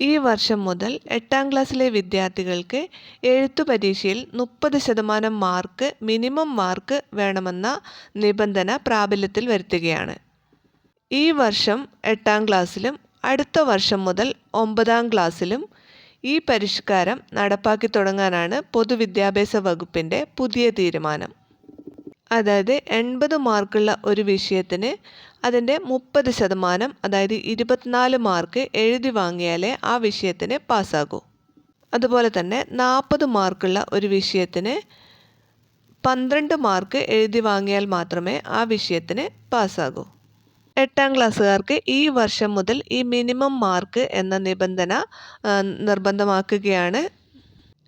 ഈ വർഷം മുതൽ എട്ടാം ക്ലാസ്സിലെ വിദ്യാർത്ഥികൾക്ക് എഴുത്തു പരീക്ഷയിൽ മുപ്പത് ശതമാനം മാർക്ക് മിനിമം മാർക്ക് വേണമെന്ന നിബന്ധന പ്രാബല്യത്തിൽ വരുത്തുകയാണ്. ഈ വർഷം എട്ടാം ക്ലാസ്സിലും അടുത്ത വർഷം മുതൽ ഒമ്പതാം ക്ലാസ്സിലും ഈ പരിഷ്കാരം നടപ്പാക്കി തുടങ്ങാനാണ് പൊതുവിദ്യാഭ്യാസ വകുപ്പിന്റെ പുതിയ തീരുമാനം. അതായത് എൺപത് മാർക്കുള്ള ഒരു വിഷയത്തിന് അതിന്റെ മുപ്പത് ശതമാനം അതായത് ഇരുപത്തിനാല് മാർക്ക് എഴുതി വാങ്ങിയാലേ ആ വിഷയത്തിന് പാസ്സാകൂ. അതുപോലെ തന്നെ നാൽപ്പത് മാർക്കുള്ള ഒരു വിഷയത്തിന് പന്ത്രണ്ട് മാർക്ക് എഴുതി വാങ്ങിയാൽ മാത്രമേ ആ വിഷയത്തിന് പാസ്സാകൂ. എട്ടാം ക്ലാസ്സുകാർക്ക് ഈ വർഷം മുതൽ ഈ മിനിമം മാർക്ക് എന്ന നിബന്ധന നിർബന്ധമാക്കുകയാണ്.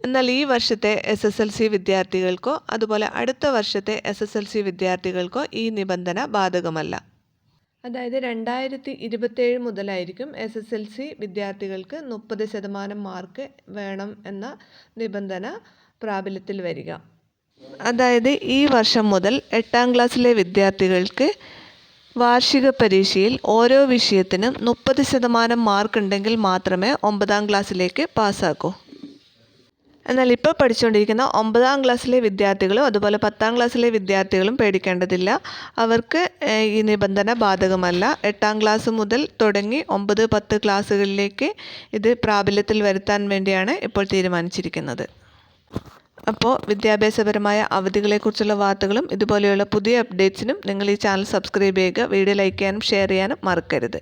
എന്നാൽ ഈ വർഷത്തെ എസ് എസ് എൽ സി വിദ്യാർത്ഥികൾക്കോ അതുപോലെ അടുത്ത വർഷത്തെ എസ് എസ് എൽ സി വിദ്യാർത്ഥികൾക്കോ ഈ നിബന്ധന ബാധകമല്ല. അതായത് രണ്ടായിരത്തി ഇരുപത്തേഴ് മുതലായിരിക്കും എസ് എസ് എൽ സി വിദ്യാർത്ഥികൾക്ക് മുപ്പത് ശതമാനം മാർക്ക് വേണം എന്ന നിബന്ധന പ്രാബല്യത്തിൽ വരിക. അതായത് ഈ വർഷം മുതൽ എട്ടാം ക്ലാസ്സിലെ വിദ്യാർത്ഥികൾക്ക് വാർഷിക പരീക്ഷയിൽ ഓരോ വിഷയത്തിനും മുപ്പത് ശതമാനം മാർക്ക് ഉണ്ടെങ്കിൽ മാത്രമേ ഒമ്പതാം ക്ലാസ്സിലേക്ക് പാസ്സാക്കൂ. എന്നാൽ ഇപ്പോൾ പഠിച്ചുകൊണ്ടിരിക്കുന്ന ഒമ്പതാം ക്ലാസ്സിലെ വിദ്യാർത്ഥികളും അതുപോലെ പത്താം ക്ലാസ്സിലെ വിദ്യാർത്ഥികളും പേടിക്കേണ്ടതില്ല. അവർക്ക് ഈ നിബന്ധന ബാധകമല്ല. എട്ടാം ക്ലാസ് മുതൽ തുടങ്ങി ഒമ്പത് പത്ത് ക്ലാസ്സുകളിലേക്ക് ഇത് പ്രാബല്യത്തിൽ വരുത്താൻ വേണ്ടിയാണ് ഇപ്പോൾ തീരുമാനിച്ചിരിക്കുന്നത്. അപ്പോൾ വിദ്യാഭ്യാസപരമായ അവധികളെക്കുറിച്ചുള്ള വാർത്തകളും ഇതുപോലെയുള്ള പുതിയ അപ്ഡേറ്റ്സിനും നിങ്ങൾ ഈ ചാനൽ സബ്സ്ക്രൈബ് ചെയ്യുക വീഡിയോ ലൈക്ക് ചെയ്യാനും ഷെയർ ചെയ്യാനും മറക്കരുത്.